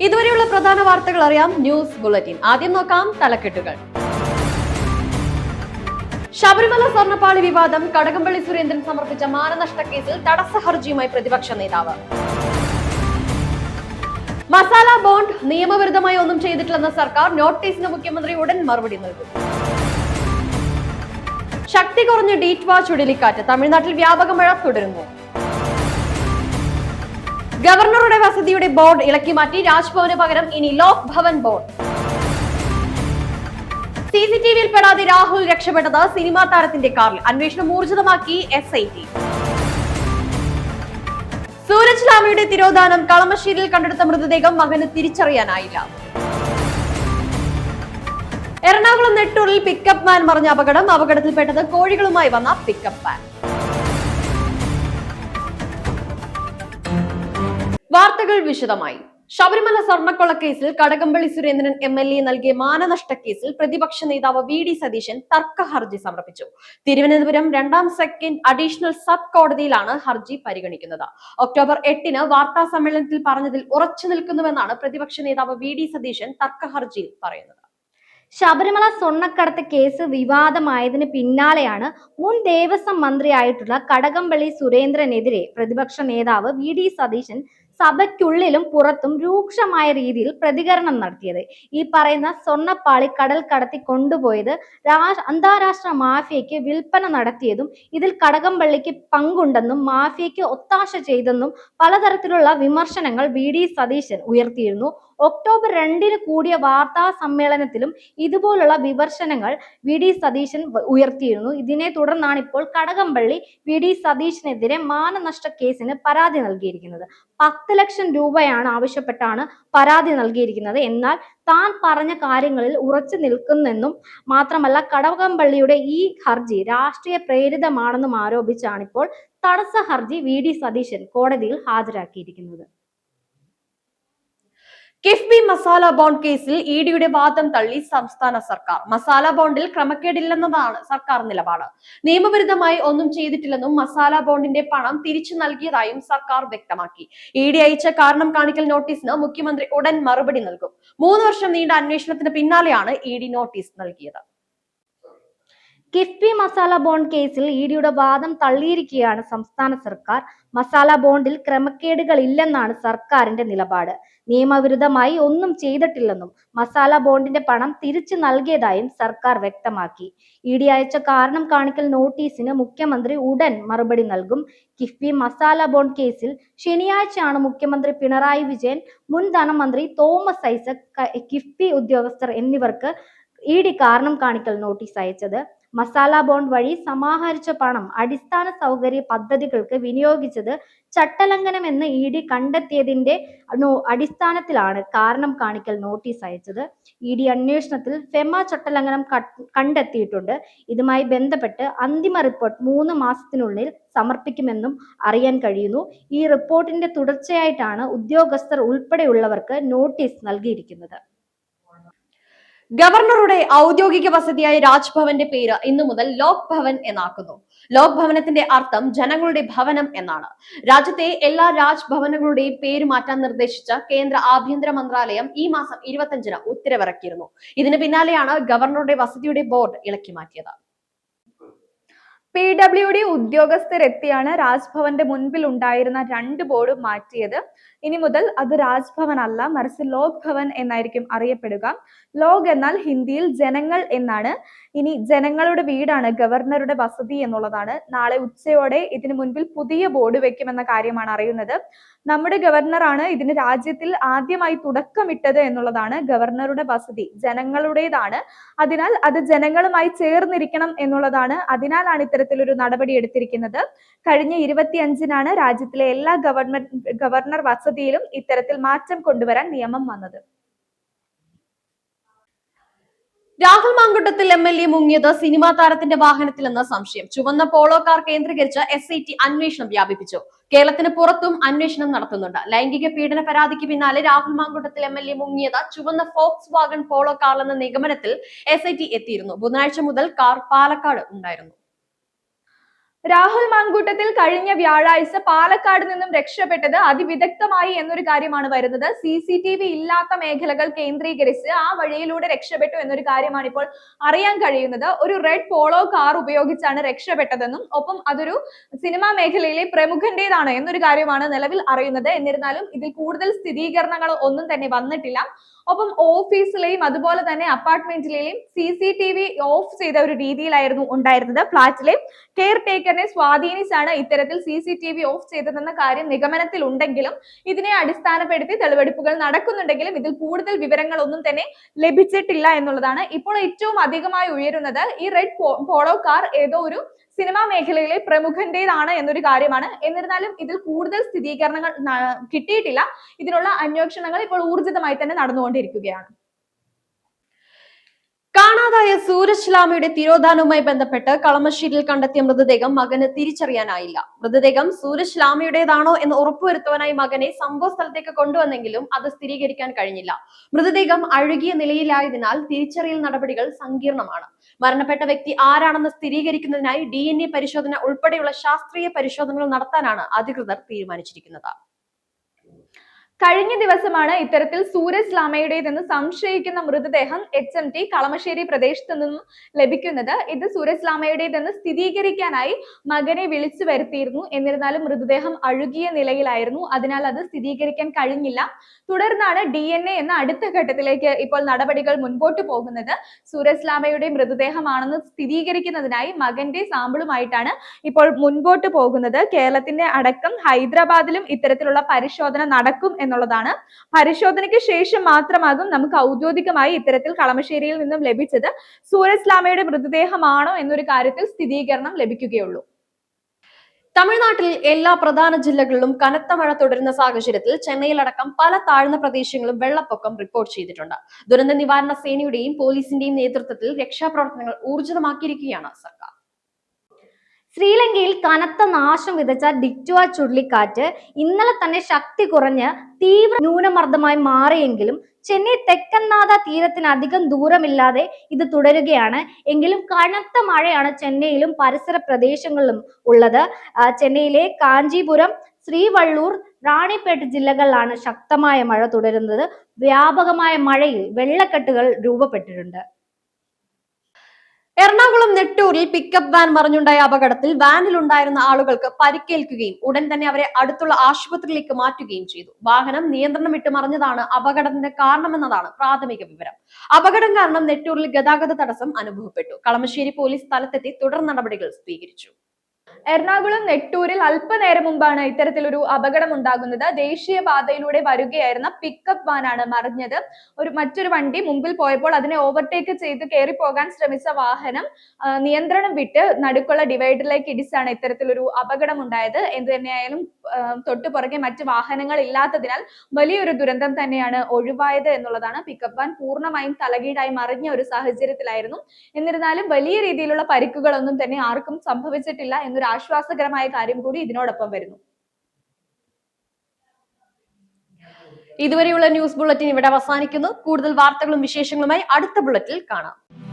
ഇതുവരെയുള്ള പ്രധാന വാർത്തകൾ അറിയാം ന്യൂസ് ബുള്ളറ്റിൻ. ആദ്യം നോക്കാം തലക്കെട്ടുകൾ. ശബരിമല സ്വർണപ്പാളി വിവാദം കടകംപള്ളി സുരേന്ദ്രൻ സമർപ്പിച്ച മാനനഷ്ട കേസിൽ തടസ്സ ഹർജിയുമായി പ്രതിപക്ഷ നേതാവ്. മസാല ബോണ്ട് നിയമവിരുദ്ധമായി ഒന്നും ചെയ്തിട്ടില്ലെന്ന സർക്കാർ നോട്ടീസിന് മുഖ്യമന്ത്രി ഉടൻ മറുപടി നൽകും. ശക്തി കുറഞ്ഞ വാ ചുഴലിക്കാറ്റ് തമിഴ്നാട്ടിൽ വ്യാപക മഴ തുടരുന്നു. ഗവർണറുടെ വസതിയുടെ ബോർഡ് ഇളക്കി മാറ്റി. രാജ്ഭവന് പകരം ഇനി Lok Bhavan board. C C പെടാതെ രാഹുൽ രക്ഷപ്പെട്ടത് സിനിമാ താരത്തിന്റെ കാറിൽ. അന്വേഷണം ഊർജിതമാക്കി S I T. Suraj Lama തിരോധാനം കളമശ്ശേരിയിൽ കണ്ടെടുത്ത മൃതദേഹം മകന് തിരിച്ചറിയാനായില്ല. എറണാകുളം നെട്ടൂരിൽ പിക്കപ്പ് മാൻ മറിഞ്ഞ അപകടം. അപകടത്തിൽപ്പെട്ടത് കോഴികളുമായി വന്ന പിക്കപ്പ് മാൻ വാർത്തകൾ വിശദമായി. ശബരിമല കേസിൽ Kadakampally Surendran M L A നൽകിയ മാനനഷ്ട കേസിൽ പ്രതിപക്ഷ നേതാവ് വി ഡി സതീശൻ തർക്ക ഹർജി സമർപ്പിച്ചു. തിരുവനന്തപുരം രണ്ടാം സെക്കൻഡ് അഡീഷണൽ സബ് കോടതിയിലാണ് ഹർജി പരിഗണിക്കുന്നത്. ഒക്ടോബർ എട്ടിന് വാർത്താ സമ്മേളനത്തിൽ പറഞ്ഞതിൽ ഉറച്ചു നിൽക്കുന്നുവെന്നാണ് പ്രതിപക്ഷ നേതാവ് വി ഡി സതീശൻ തർക്ക ഹർജിയിൽ പറയുന്നത്. ശബരിമല സ്വർണക്കടത്ത് കേസ് വിവാദമായതിന് പിന്നാലെയാണ് മുൻ ദേവസ്വം മന്ത്രിയായിട്ടുള്ള കടകംപള്ളി സുരേന്ദ്രനെതിരെ പ്രതിപക്ഷ നേതാവ് വി ഡി സതീശൻ സഭയ്ക്കുള്ളിലും പുറത്തും രൂക്ഷമായ രീതിയിൽ പ്രതികരണം നടത്തിയത്. ഈ പറയുന്ന സ്വർണപ്പാളി കടൽ കടത്തി കൊണ്ടുപോയത് അന്താരാഷ്ട്ര മാഫിയയ്ക്ക് വിൽപ്പന നടത്തിയതും ഇതിൽ കടകംപള്ളിക്ക് പങ്കുണ്ടെന്നും മാഫിയയ്ക്ക് ഒത്താശ ചെയ്തെന്നും പലതരത്തിലുള്ള വിമർശനങ്ങൾ വി. ഡി. സതീശൻ ഉയർത്തിയിരുന്നു. ഒക്ടോബർ രണ്ടിന് കൂടിയ വാർത്താ സമ്മേളനത്തിലും ഇതുപോലുള്ള വിമർശനങ്ങൾ വി ഡി സതീശൻ ഉയർത്തിയിരുന്നു. ഇതിനെ തുടർന്നാണ് ഇപ്പോൾ കടകംപള്ളി വി ഡി സതീശനെതിരെ മാനനഷ്ട കേസിന് പരാതി നൽകിയിരിക്കുന്നത്. പത്ത് ലക്ഷം രൂപയാണ് ആവശ്യപ്പെട്ടാണ് പരാതി നൽകിയിരിക്കുന്നത്. എന്നാൽ താൻ പറഞ്ഞ കാര്യങ്ങളിൽ ഉറച്ചു നിൽക്കുന്നെന്നും മാത്രമല്ല കടകംപള്ളിയുടെ ഈ ഹർജി രാഷ്ട്രീയ പ്രേരിതമാണെന്നും ആരോപിച്ചാണ് ഇപ്പോൾ തടസ്സ ഹർജി വി ഡി സതീശൻ കോടതിയിൽ ഹാജരാക്കിയിരിക്കുന്നത്. കിഫ്ബി മസാല ബോണ്ട് കേസിൽ ഇ ഡിയുടെ വാദം തള്ളി സംസ്ഥാന സർക്കാർ. മസാല ബോണ്ടിൽ ക്രമക്കേടില്ലെന്നതാണ് സർക്കാർ നിലപാട്. നിയമവിരുദ്ധമായി ഒന്നും ചെയ്തിട്ടില്ലെന്നും മസാല ബോണ്ടിന്റെ പണം തിരിച്ചു നൽകിയതായും സർക്കാർ വ്യക്തമാക്കി. ഇ ഡി അയച്ച കാരണം കാണിക്കൽ നോട്ടീസിന് മുഖ്യമന്ത്രി ഉടൻ മറുപടി നൽകും. മൂന്ന് വർഷം നീണ്ട അന്വേഷണത്തിന് പിന്നാലെയാണ് ഇ ഡി നോട്ടീസ് നൽകിയത്. കിഫ്ബി മസാല ബോണ്ട് കേസിൽ ഇ ഡിയുടെ വാദം തള്ളിയിരിക്കുകയാണ് സംസ്ഥാന സർക്കാർ. മസാല ബോണ്ടിൽ ക്രമക്കേടുകൾ ഇല്ലെന്നാണ് സർക്കാരിന്റെ നിലപാട്. നിയമവിരുദ്ധമായി ഒന്നും ചെയ്തിട്ടില്ലെന്നും മസാല ബോണ്ടിന്റെ പണം തിരിച്ചു നൽകിയതായും സർക്കാർ വ്യക്തമാക്കി. ഇ ഡി അയച്ച കാരണം കാണിക്കൽ നോട്ടീസിന് മുഖ്യമന്ത്രി ഉടൻ മറുപടി നൽകും. കിഫ്ബി മസാല ബോണ്ട് കേസിൽ ശനിയാഴ്ചയാണ് മുഖ്യമന്ത്രി പിണറായി വിജയൻ മുൻ ധനമന്ത്രി തോമസ് ഐസക് കിഫ്ബി ഉദ്യോഗസ്ഥർ എന്നിവർക്ക് ഇ ഡി കാരണം കാണിക്കൽ നോട്ടീസ് അയച്ചത്. മസാല ബോണ്ട് വഴി സമാഹരിച്ച പണം അടിസ്ഥാന സൗകര്യ പദ്ധതികൾക്ക് വിനിയോഗിച്ചത് ചട്ടലംഘനം എന്ന് ഇ ഡി കണ്ടെത്തിയതിന്റെ അടിസ്ഥാനത്തിലാണ് കാരണം കാണിക്കൽ നോട്ടീസ് അയച്ചത്. ഇ ഡി അന്വേഷണത്തിൽ ഫെമ ചട്ടലംഘനം കണ്ടെത്തിയിട്ടുണ്ട്. ഇതുമായി ബന്ധപ്പെട്ട് അന്തിമ റിപ്പോർട്ട് മൂന്ന് മാസത്തിനുള്ളിൽ സമർപ്പിക്കുമെന്നും അറിയാൻ കഴിയുന്നു. ഈ റിപ്പോർട്ടിന്റെ തുടർച്ചയായിട്ടാണ് ഉദ്യോഗസ്ഥർ ഉൾപ്പെടെയുള്ളവർക്ക് നോട്ടീസ് നൽകിയിരിക്കുന്നത്. ഗവർണറുടെ ഔദ്യോഗിക വസതിയായ രാജ്ഭവന്റെ പേര് ഇന്നു മുതൽ ലോക് ഭവൻ എന്നാക്കുന്നു. ലോക് ഭവനത്തിന്റെ അർത്ഥം ജനങ്ങളുടെ ഭവനം എന്നാണ്. രാജ്യത്തെ എല്ലാ രാജ്ഭവനങ്ങളുടെയും പേര് മാറ്റാൻ നിർദ്ദേശിച്ച കേന്ദ്ര ആഭ്യന്തര മന്ത്രാലയം ഈ മാസം ഇരുപത്തഞ്ചിന് ഉത്തരവിറക്കിയിരുന്നു. ഇതിന് പിന്നാലെയാണ് ഗവർണറുടെ വസതിയുടെ ബോർഡ് ഇളക്കി മാറ്റിയത്. പി ഡബ്ല്യു ഡി ഉദ്യോഗസ്ഥരെത്തിയാണ് രാജ്ഭവന്റെ മുൻപിൽ ഉണ്ടായിരുന്ന രണ്ട് ബോർഡ് മാറ്റിയത്. ഇനി മുതൽ അത് രാജ്ഭവൻ അല്ല മറിച്ച് ലോക് ഭവൻ എന്നായിരിക്കും അറിയപ്പെടുക. ലോക് എന്നാൽ ഹിന്ദിയിൽ ജനങ്ങൾ എന്നാണ്. ഇനി ജനങ്ങളുടെ വീടാണ് ഗവർണറുടെ വസതി എന്നുള്ളതാണ്. നാളെ ഉച്ചയോടെ ഇതിനു മുൻപിൽ പുതിയ ബോർഡ് വെക്കുമെന്ന കാര്യമാണ് അറിയുന്നത്. നമ്മുടെ ഗവർണറാണ് ഇതിന് രാജ്യത്തിൽ ആദ്യമായി തുടക്കമിട്ടത് എന്നുള്ളതാണ് ഗവർണറുടെ വസതി. ജനങ്ങളുടേതാണ്. അതിനാൽ അത് ജനങ്ങളുമായി ചേർന്നിരിക്കണം എന്നുള്ളതാണ് അതിനാലാണ് ഇത്തരത്തിലൊരു നടപടി എടുത്തിരിക്കുന്നത്. കഴിഞ്ഞ ഇരുപത്തിയഞ്ചിനാണ് രാജ്യത്തിലെ എല്ലാ ഗവർണർ ഗവർണർ വസതിയിലും ഇത്തരത്തിൽ മാറ്റം കൊണ്ടുവരാൻ നിയമം വന്നത്. Rahul Mamkootathil M L A മുങ്ങിയത് cinema താരത്തിന്റെ വാഹനത്തിലെന്ന സംശയം. ചുവന്ന പോളോ കാർ കേന്ദ്രീകരിച്ച് എസ് ഐ ടി അന്വേഷണം വ്യാപിപ്പിച്ചു. കേരളത്തിന് പുറത്തും അന്വേഷണം നടത്തുന്നുണ്ട്. ലൈംഗിക പീഡന പരാതിക്ക് പിന്നാലെ Rahul Mamkootathil M L A മുങ്ങിയത് ചുവന്ന ഫോക്സ് വാഗൺ പോളോ കാർ എന്ന നിഗമനത്തിൽ എസ് എത്തിയിരുന്നു. ബുധനാഴ്ച മുതൽ കാർ പാലക്കാട് ഉണ്ടായിരുന്നു. രാഹുൽ മാങ്കൂട്ടത്തിൽ കഴിഞ്ഞ വ്യാഴാഴ്ച പാലക്കാട് നിന്നും രക്ഷപ്പെട്ടത് അതിവിദഗ്ധമായി എന്നൊരു കാര്യമാണ് വരുന്നത്. സി സി ടി വി ഇല്ലാത്ത മേഖലകൾ കേന്ദ്രീകരിച്ച് ആ വഴിയിലൂടെ രക്ഷപ്പെട്ടു എന്നൊരു കാര്യമാണ് ഇപ്പോൾ അറിയാൻ കഴിയുന്നത്. ഒരു റെഡ് പോളോ കാർ ഉപയോഗിച്ചാണ് രക്ഷപ്പെട്ടതെന്നും ഒപ്പം അതൊരു സിനിമാ മേഖലയിലെ പ്രമുഖന്റേതാണ് എന്നൊരു കാര്യമാണ് നിലവിൽ അറിയുന്നത്. എന്നിരുന്നാലും ഇതിൽ കൂടുതൽ സ്ഥിരീകരണങ്ങൾ ഒന്നും തന്നെ വന്നിട്ടില്ല. ഒപ്പം ഓഫീസിലെയും അതുപോലെ തന്നെ അപ്പാർട്ട്മെന്റിലെയും C C T V off ചെയ്ത ഒരു രീതിയിലായിരുന്നു ഉണ്ടായിരുന്നത് ഫ്ളാറ്റിലെ കെയർ ടേക്കറിനെ സ്വാധീനിച്ചാണ് ഇത്തരത്തിൽ C C T V off ചെയ്തതെന്ന കാര്യം നിഗമനത്തിൽ ഉണ്ടെങ്കിലും ഇതിനെ അടിസ്ഥാനപ്പെടുത്തി തെളിവെടുപ്പുകൾ നടക്കുന്നുണ്ടെങ്കിലും ഇതിൽ കൂടുതൽ വിവരങ്ങൾ ഒന്നും തന്നെ ലഭിച്ചിട്ടില്ല എന്നുള്ളതാണ്. ഇപ്പോൾ ഏറ്റവും അധികമായി ഉയരുന്നത് ഈ റെഡ് പോളോ കാർ ഏതോ ഒരു സിനിമാ മേഖലയിലെ പ്രമുഖന്റേതാണ് എന്നൊരു കാര്യമാണ്. എന്നിരുന്നാലും ഇതിൽ കൂടുതൽ സ്ഥിരീകരണങ്ങൾ കിട്ടിയിട്ടില്ല. ഇതിനുള്ള അന്വേഷണങ്ങൾ ഇപ്പോൾ ഊർജിതമായി തന്നെ നടന്നുകൊണ്ടിരിക്കുകയാണ്. കാണാതായ സൂരജ് ലാമയുടെ തിരോധാനവുമായി ബന്ധപ്പെട്ട് കളമശ്ശേരിയിൽ കണ്ടെത്തിയ മൃതദേഹം മകന് തിരിച്ചറിയാനായില്ല. മൃതദേഹം സൂരജ് ലാമയുടേതാണോ എന്ന് ഉറപ്പുവരുത്തുവാനായി മകനെ സംഭവ സ്ഥലത്തേക്ക് കൊണ്ടുവന്നെങ്കിലും അത് സ്ഥിരീകരിക്കാൻ കഴിഞ്ഞില്ല. മൃതദേഹം അഴുകിയ നിലയിലായതിനാൽ തിരിച്ചറിയൽ നടപടികൾ സങ്കീർണമാണ്. മരണപ്പെട്ട വ്യക്തി ആരാണെന്ന് സ്ഥിരീകരിക്കുന്നതിനായി ഡി എൻ എ പരിശോധന ഉൾപ്പെടെയുള്ള ശാസ്ത്രീയ പരിശോധനകൾ നടത്താനാണ് അധികൃതർ തീരുമാനിച്ചിരിക്കുന്നത്. കഴിഞ്ഞ ദിവസമാണ് ഇത്തരത്തിൽ സൂരജ് ലാമയുടേതെന്ന് സംശയിക്കുന്ന മൃതദേഹം എച്ച് എം ടി കളമശ്ശേരി പ്രദേശത്ത് നിന്നും ലഭിക്കുന്നത്. ഇത് സൂരജ് ലാമയുടേതെന്ന് സ്ഥിരീകരിക്കാനായി മകനെ വിളിച്ചു വരുത്തിയിരുന്നു. എന്നിരുന്നാലും മൃതദേഹം അഴുകിയ നിലയിലായിരുന്നു. അതിനാൽ അത് സ്ഥിരീകരിക്കാൻ കഴിഞ്ഞില്ല. തുടർന്നാണ് ഡി എൻ എ എന്ന അടുത്ത ഘട്ടത്തിലേക്ക് ഇപ്പോൾ നടപടികൾ മുൻപോട്ട് പോകുന്നത്. സൂരജ് ലാമയുടെ മൃതദേഹമാണെന്ന് സ്ഥിരീകരിക്കുന്നതിനായി മകന്റെ സാമ്പിളുമായിട്ടാണ് ഇപ്പോൾ മുൻപോട്ട് പോകുന്നത്. കേരളത്തിന്റെ അടക്കം ഹൈദരാബാദിലും ഇത്തരത്തിലുള്ള പരിശോധന നടക്കും എന്നുള്ളതാണ്. പരിശോധനയ്ക്ക് ശേഷം മാത്രമാകും നമുക്ക് ഔദ്യോഗികമായി ഇത്തരത്തിൽ കളമശ്ശേരിയിൽ നിന്നും ലഭിച്ചത്. സൂരജ് ലാമയുടെ മൃതദേഹമാണോ എന്നൊരു കാര്യത്തിൽ സ്ഥിരീകരണം ലഭിക്കുകയുള്ളൂ. തമിഴ്നാട്ടിൽ എല്ലാ പ്രധാന ജില്ലകളിലും കനത്ത മഴ തുടരുന്ന സാഹചര്യത്തിൽ ചെന്നൈയിലടക്കം പല താഴ്ന്ന പ്രദേശങ്ങളും വെള്ളപ്പൊക്കം റിപ്പോർട്ട് ചെയ്തിട്ടുണ്ട്. ദുരന്ത നിവാരണ സേനയുടെയും പോലീസിന്റെയും നേതൃത്വത്തിൽ രക്ഷാപ്രവർത്തനങ്ങൾ ഊർജിതമാക്കിയിരിക്കുകയാണ് സർക്കാർ. ശ്രീലങ്കയിൽ കനത്ത നാശം വിതച്ച ഡിറ്റുവ ചുഴലിക്കാറ്റ് ഇന്നലെ തന്നെ ശക്തി കുറഞ്ഞ് തീവ്ര ന്യൂനമർദ്ദമായി മാറിയെങ്കിലും ചെന്നൈ തെക്കൻനാഥ തീരത്തിന് അധികം ദൂരമില്ലാതെ ഇത് തുടരുകയാണ്. എങ്കിലും കനത്ത മഴയാണ് ചെന്നൈയിലും പരിസര പ്രദേശങ്ങളിലും ഉള്ളത്. ചെന്നൈയിലെ കാഞ്ചീപുരം ശ്രീവള്ളൂർ റാണിപ്പേട്ട് ജില്ലകളിലാണ് ശക്തമായ മഴ തുടരുന്നത്. വ്യാപകമായ മഴയിൽ വെള്ളക്കെട്ടുകൾ രൂപപ്പെട്ടിട്ടുണ്ട്. എറണാകുളം നെട്ടൂരിൽ പിക്കപ്പ് വാൻ മറിഞ്ഞുണ്ടായ അപകടത്തിൽ വാനിലുണ്ടായിരുന്ന ആളുകൾക്ക് പരിക്കേൽക്കുകയും ഉടൻ തന്നെ അവരെ അടുത്തുള്ള ആശുപത്രിയിലേക്ക് മാറ്റുകയും ചെയ്തു. വാഹനം നിയന്ത്രണം വിട്ട് മറിഞ്ഞതാണ് അപകടത്തിന്റെ കാരണമെന്നതാണ് പ്രാഥമിക വിവരം. അപകടം കാരണം നെട്ടൂരിൽ ഗതാഗത തടസ്സം അനുഭവപ്പെട്ടു. കളമശ്ശേരി പോലീസ് സ്ഥലത്തെത്തി തുടർ നടപടികൾ സ്വീകരിച്ചു. എറണാകുളം നെട്ടൂരിൽ അല്പനേരം മുമ്പാണ് ഇത്തരത്തിലൊരു അപകടം ഉണ്ടാകുന്നത് ദേശീയ പാതയിലൂടെ വരികയായിരുന്ന പിക്കപ്പ് വാനാണ് മറിഞ്ഞത്. ഒരു മറ്റൊരു വണ്ടി മുമ്പിൽ പോയപ്പോൾ അതിനെ ഓവർടേക്ക് ചെയ്ത് കയറി പോകാൻ ശ്രമിച്ച വാഹനം നിയന്ത്രണം വിട്ട് നടുക്കുള്ള ഡിവൈഡറിലേക്ക് ഇടിച്ചാണ് ഇത്തരത്തിലൊരു അപകടം ഉണ്ടായത് എന്ത് തന്നെയായാലും തൊട്ടു പുറകെ മറ്റ് വാഹനങ്ങൾ ഇല്ലാത്തതിനാൽ വലിയൊരു ദുരന്തം തന്നെയാണ് ഒഴിവായത് എന്നുള്ളതാണ് പിക്കപ്പ് വാൻ പൂർണമായും തലകീഴായി മറിഞ്ഞ ഒരു സാഹചര്യത്തിലായിരുന്നു. എന്നിരുന്നാലും വലിയ രീതിയിലുള്ള പരിക്കുകളൊന്നും തന്നെ ആർക്കും സംഭവിച്ചിട്ടില്ല എന്നൊരു ആശ്വാസകരമായ കാര്യം കൂടി ഇതിനോടൊപ്പം വരുന്നു. ഇതുവരെയുള്ള ന്യൂസ് ബുള്ളറ്റിൻ ഇവിടെ അവസാനിക്കുന്നു. കൂടുതൽ വാർത്തകളും വിശേഷങ്ങളുമായി അടുത്ത ബുള്ളറ്റിൽ കാണാം.